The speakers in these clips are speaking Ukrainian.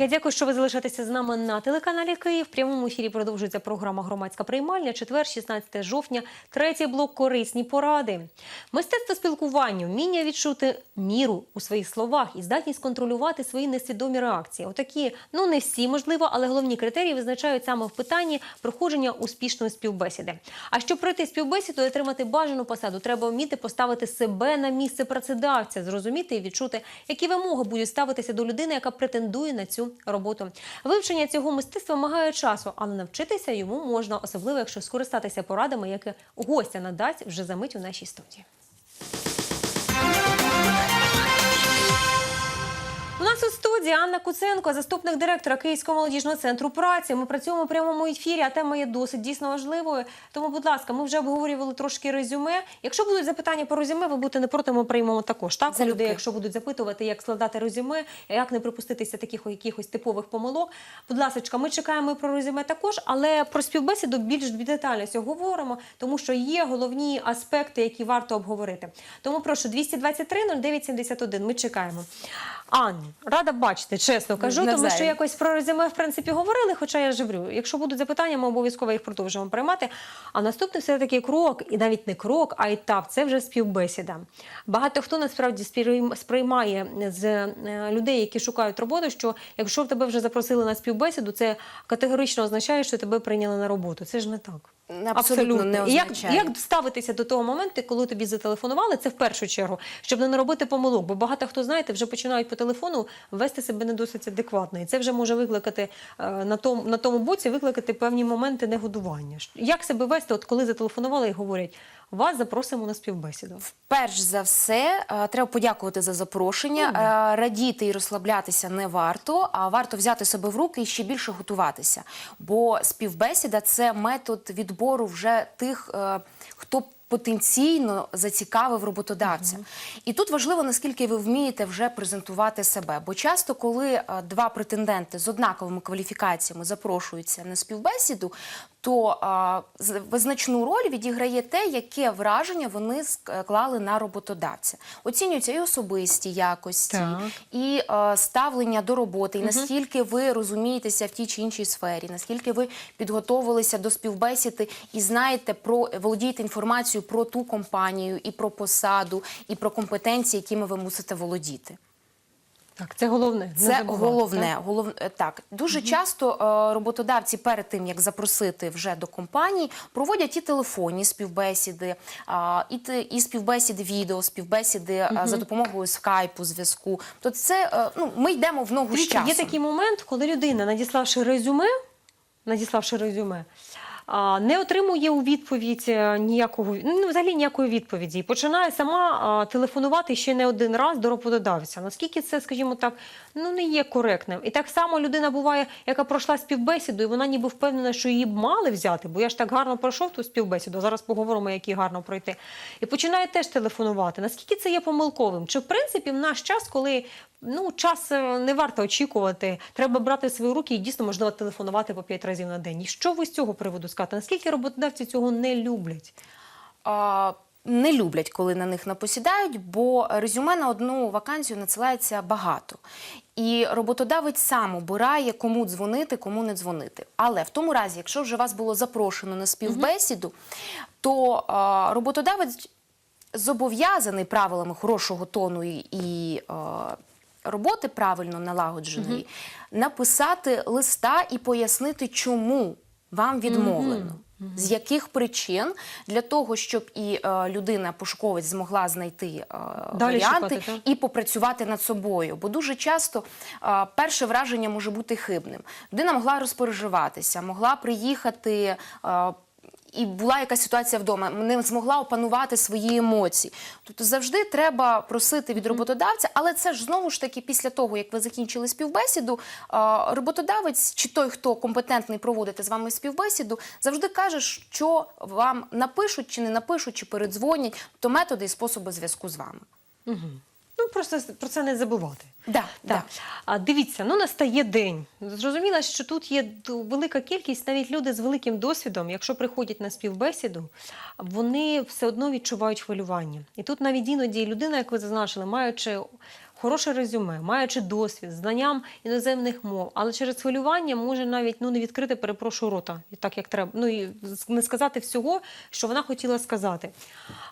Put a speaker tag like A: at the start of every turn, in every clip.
A: Я дякую, що ви залишаєтеся з нами на телеканалі Київ. В прямому ефірі продовжується програма Громадська приймальня. Четвер, 16 жовтня, третій блок корисні поради. Мистецтво спілкування, вміння відчути міру у своїх словах і здатність контролювати свої несвідомі реакції. Отакі, ну не всі можливо, але головні критерії визначають саме в питанні проходження успішної співбесіди. А щоб пройти співбесіду і отримати бажану посаду, треба вміти поставити себе на місце працедавця, зрозуміти і відчути, які вимоги будуть ставитися до людини, яка претендує на цю роботу. Вивчення цього мистецтва вимагає часу, але навчитися йому можна, особливо якщо скористатися порадами, які гостя надасть вже за мить у нашій студії. Студії Анна Куценко, заступник директора Київського молодіжного центру праці. Ми працюємо у прямому ефірі, а тема є досить дійсно важливою. Тому, будь ласка, ми вже обговорювали трошки резюме. Якщо будуть запитання по резюме, ви будете не проти, ми приймемо також. Так,
B: Залюбки.
A: людей, якщо будуть запитувати, як складати резюме, як не припуститися таких якихось типових помилок. Будь ласка, ми чекаємо про резюме також, але про співбесіду більш детально говоримо, тому що є головні аспекти, які варто обговорити. Тому прошу 223 09 71, Ми чекаємо. Анна, рада бачити, чесно кажу, тому що якось про резюме в принципі говорили. Хоча я ж говорю, якщо будуть запитання, ми обов'язково їх продовжуємо приймати. А наступний все таки крок, і навіть не крок, а етап це вже співбесіда. Багато хто насправді сприйм- сприймає з е, людей, які шукають роботу, що якщо тебе вже запросили на співбесіду, це категорично означає, що тебе прийняли на роботу. Це ж не так.
B: Абсолютно не
A: означає. як, як ставитися до того моменту, коли тобі зателефонували, це в першу чергу, щоб не наробити помилок. Бо багато хто, знаєте, вже починають по телефону вести себе не досить адекватно. І це вже може викликати е, на тому, на тому боці викликати певні моменти негодування. Як себе вести, от коли зателефонували і говорять, вас запросимо на співбесіду.
B: Перш за все, е, треба подякувати за запрошення. Е, Радіти і розслаблятися не варто, а варто взяти себе в руки і ще більше готуватися. Бо співбесіда це метод відбору вже тих, е, хто потенційно зацікавив роботодавця. І тут важливо, наскільки ви вмієте вже презентувати себе. Бо часто, коли е, два претенденти з однаковими кваліфікаціями запрошуються на співбесіду, то а, визначну роль відіграє те, яке враження вони склали на роботодавця. Оцінюються і особисті якості,
A: Так.
B: і е, ставлення до роботи, і наскільки ви розумієтеся в тій чи іншій сфері, наскільки ви підготовилися до співбесіди і знаєте про володієте інформацією про ту компанію, і про посаду, і про компетенції, якими ви мусите володіти.
A: Так, це головне.
B: Це
A: забувати,
B: головне.
A: так?
B: Голов... е, Так, дуже часто е, роботодавці перед тим як запросити вже до компанії, проводять і телефонні співбесіди, і, і співбесіди відео, співбесіди е, за допомогою скайпу, зв'язку. Тобто це е, ну ми йдемо в ногу з часом.
A: Є такий момент, коли людина, надіславши резюме, надіславши резюме, не отримує у відповідь е, ніякого ну, взагалі ніякої відповіді і починає сама телефонувати ще не один раз до роботодавця. Наскільки це, скажімо так, ну не є коректним. І так само людина буває, яка пройшла співбесіду, і вона ніби впевнена, що її б мали взяти, бо я ж так гарно пройшов ту співбесіду. Зараз поговоримо, як її гарно пройти. І починає теж телефонувати. Наскільки це є помилковим? Чи в принципі в наш час, коли ну час е, не варто очікувати, треба брати свої руки і дійсно можливо телефонувати по п'ять разів на день. І що ви з цього приводу скажете? Наскільки роботодавці цього не люблять?
B: А, не люблять, коли на них напосідають, бо резюме на одну вакансію надсилається багато. І роботодавець сам обирає, кому дзвонити, кому не дзвонити. Але в тому разі, якщо вже вас було запрошено на співбесіду, то а, роботодавець зобов'язаний правилами хорошого тону і, і а, роботи правильно налагодженої, написати листа і пояснити, чому вам відмовлено. З яких причин для того, щоб і е, людина пошуковець змогла знайти е, варіанти
A: шукати,
B: і попрацювати над собою? Бо дуже часто е, перше враження може бути хибним. Людина могла розпереживатися, могла приїхати. е, і була якась ситуація вдома, не змогла опанувати свої емоції. Тобто завжди треба просити від роботодавця, але це ж знову ж таки після того, як ви закінчили співбесіду, роботодавець чи той, хто компетентний проводити з вами співбесіду, завжди каже, що вам напишуть чи не напишуть, чи передзвонять, то методи і способи зв'язку з вами.
A: Ну просто про це не забувати.
B: Да,
A: Так. А дивіться, ну настає день. Зрозуміло, що тут є велика кількість, навіть люди з великим досвідом, якщо приходять на співбесіду, вони все одно відчувають хвилювання. І тут навіть іноді людина, як ви зазначили, маючи хороше резюме, маючи досвід, знанням іноземних мов, але через хвилювання може навіть ну не відкрити, перепрошую рота, і так як треба. Ну і не сказати всього, що вона хотіла сказати.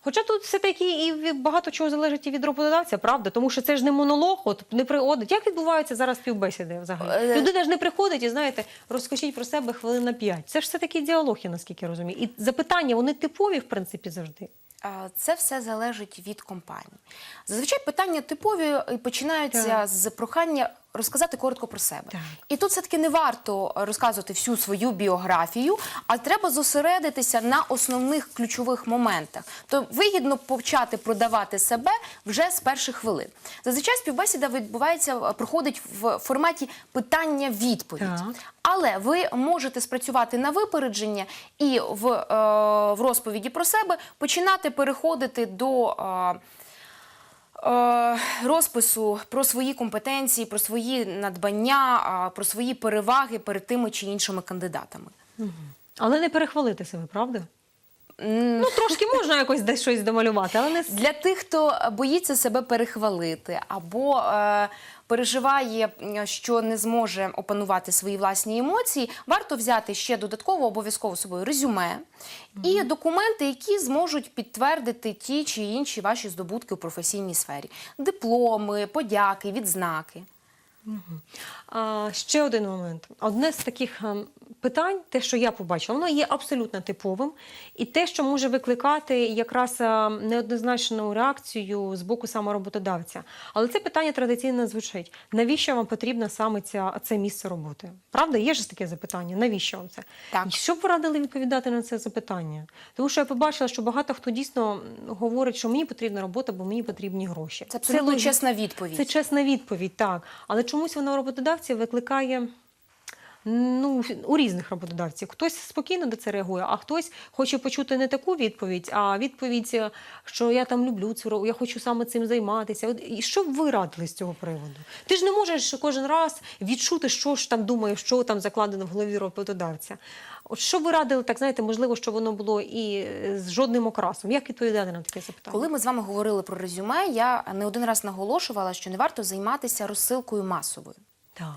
A: Хоча тут все таки і багато чого залежить і від роботодавця, правда, тому що це ж не монолог, от не приходить. Як відбуваються зараз співбесіди взагалі?
B: Е,
A: Людина ж не приходить і знаєте, розкажіть про себе хвилин на п'ять. Це ж все таки діалог, я наскільки розумію. І запитання вони типові, в принципі, завжди.
B: Це все залежить від компанії. Зазвичай питання типові і починаються
A: Так.
B: з прохання розказати коротко про себе.
A: Так.
B: І тут все-таки не варто розказувати всю свою біографію, а треба зосередитися на основних ключових моментах. То вигідно почати продавати себе вже з перших хвилин. Зазвичай співбесіда відбувається, проходить в форматі питання-відповідь. Але ви можете спрацювати на випередження і в, е, в розповіді про себе починати переходити до. Е, е, Розпису про свої компетенції, про свої надбання, про свої переваги перед тими чи іншими кандидатами.
A: Але не перехвалити себе, правда? Ну, трошки можна якось десь щось домалювати, але не
B: Для тих, хто боїться себе перехвалити або е, переживає, що не зможе опанувати свої власні емоції, варто взяти ще додатково обов'язково собою резюме і документи, які зможуть підтвердити ті чи інші ваші здобутки у професійній сфері: дипломи, подяки, відзнаки.
A: Ще один момент. Одне з таких ем, питань, те, що я побачила, воно є абсолютно типовим, і те, що може викликати якраз е, неоднозначну реакцію з боку саме роботодавця. Але це питання традиційно звучить: навіщо вам потрібно саме ця, це місце роботи? Правда, є ж таке запитання? Навіщо вам це?
B: Так.
A: І Що б ви радили відповідати на це запитання? Тому що я побачила, що багато хто дійсно говорить, що мені потрібна робота, бо мені потрібні гроші.
B: Це абсолютно
A: логі-
B: чесна відповідь.
A: це чесна відповідь, так. Але чомусь вона у роботодавців викликає. Ну, у різних роботодавців. Хтось спокійно до це реагує, а хтось хоче почути не таку відповідь, а відповідь, е, що я там люблю цю роботу, я хочу саме цим займатися. От, і що б ви радили з цього приводу? Ти ж не можеш кожен раз відчути, що ж там думає, що там закладено в голові роботодавця. От що ви радили, так знаєте, можливо, щоб воно було і е, з жодним окрасом. Як відповідати на таке запитання?
B: Коли ми з вами говорили про резюме, я не один раз наголошувала, що не варто займатися розсилкою масовою.
A: Так.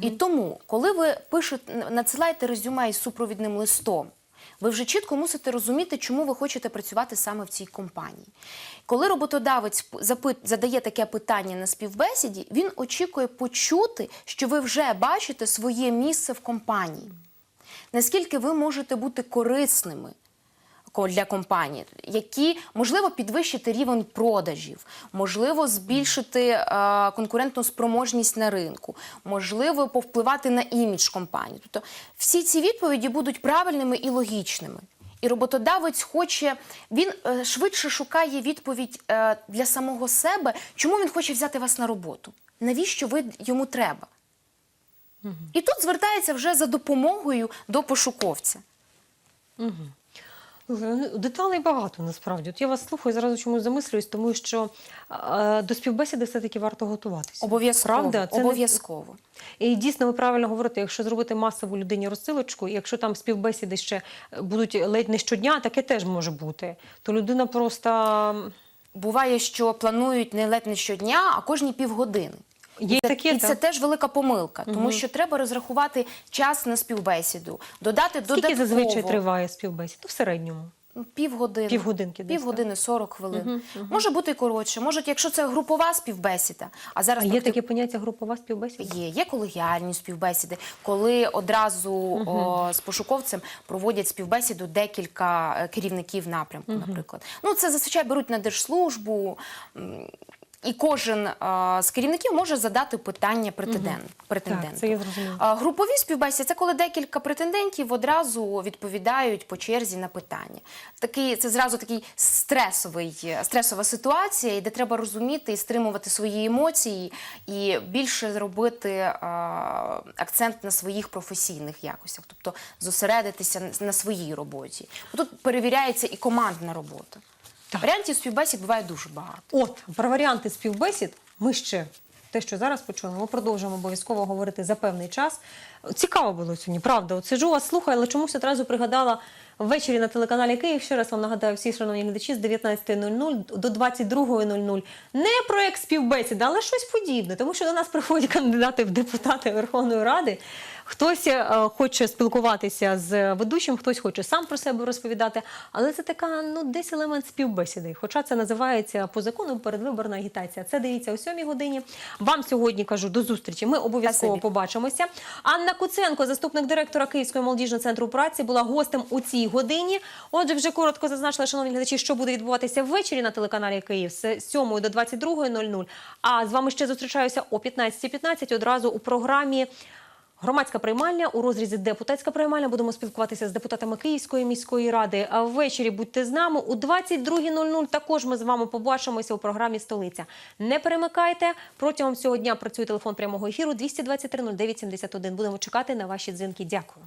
B: І тому, коли ви пишете, надсилаєте резюме із супровідним листом, ви вже чітко мусите розуміти, чому ви хочете працювати саме в цій компанії. Коли роботодавець задає таке питання на співбесіді, він очікує почути, що ви вже бачите своє місце в компанії. Наскільки ви можете бути корисними ко- для компанії, які можливо підвищити рівень продажів, можливо, збільшити е, конкурентну спроможність на ринку, можливо, повпливати на імідж компанії. Тобто всі ці відповіді будуть правильними і логічними. І роботодавець хоче, він е, швидше шукає відповідь е, для самого себе, чому він хоче взяти вас на роботу, навіщо ви йому треба. І тут звертається вже за допомогою до пошуковця.
A: Ну, Деталей багато насправді. От я вас слухаю, зразу чомусь замислююсь, тому що е, до співбесіди все-таки варто готуватися.
B: Обов'язково.
A: Правда? Це не-
B: обов'язково.
A: І дійсно ви правильно говорите, якщо зробити масову людині розсилочку, і якщо там співбесіди ще будуть ледь не щодня, таке теж може бути. То людина просто
B: Буває, що планують не ледь не щодня, а кожні півгодини.
A: Є
B: Це-
A: таке.
B: і це теж велика помилка, тому що треба розрахувати час на співбесіду, додати
A: Скільки
B: додатково
A: зазвичай триває співбесіда? Ну, в середньому.
B: Півгодини.
A: Півгодинки
B: Півгодини, 40 хвилин. Може бути і коротше, може, якщо це групова співбесіда, а зараз
A: А є таке поняття групова співбесіда?
B: Є, є колегіальні співбесіди, коли одразу о, з пошуковцем проводять співбесіду декілька е, керівників напрямку, наприклад. Ну, це зазвичай беруть на держслужбу. І кожен е, з керівників може задати питання претендент, претенденту.
A: Так, це я зрозуміла.
B: А Групові співбесіди це коли декілька претендентів одразу відповідають по черзі на питання. Такий це зразу такий стресовий стресова ситуація, де треба розуміти і стримувати свої емоції, і більше зробити а, акцент на своїх професійних якостях, тобто зосередитися на своїй роботі. Тут перевіряється і командна робота.
A: Так.
B: Варіантів співбесід буває дуже багато.
A: От про варіанти співбесід ми ще те, що зараз почули, ми продовжимо обов'язково говорити за певний час. Цікаво було сьогодні, правда. От сиджу вас слухаю, але чомусь одразу пригадала ввечері на телеканалі Київ. Ще раз вам нагадаю всі шановні глядачі з 19.00 до 22.00. Не проект співбесіда, але щось подібне, тому що до нас приходять кандидати в депутати Верховної Ради. Хтось е, хоче спілкуватися з ведучим, хтось хоче сам про себе розповідати, але це така ну десь елемент співбесіди. Хоча це називається по закону передвиборна агітація. Це дивіться о 7 годині. Вам сьогодні кажу до зустрічі. Ми обов'язково побачимося. Анна Куценко, заступник директора Київського молодіжного центру праці, була гостем у цій годині. Отже, вже коротко зазначила, шановні глядачі, що буде відбуватися ввечері на телеканалі Київ з 7 до 22.00. А з вами ще зустрічаюся о 15.15 одразу у програмі. Громадська приймальня у розрізі депутатська приймальня. Будемо спілкуватися з депутатами Київської міської ради. А ввечері будьте з нами. У 22.00 також ми з вами побачимося у програмі Столиця. Не перемикайте. Протягом цього дня працює телефон прямого ефіру 223 09 71. Будемо чекати на ваші дзвінки. Дякую.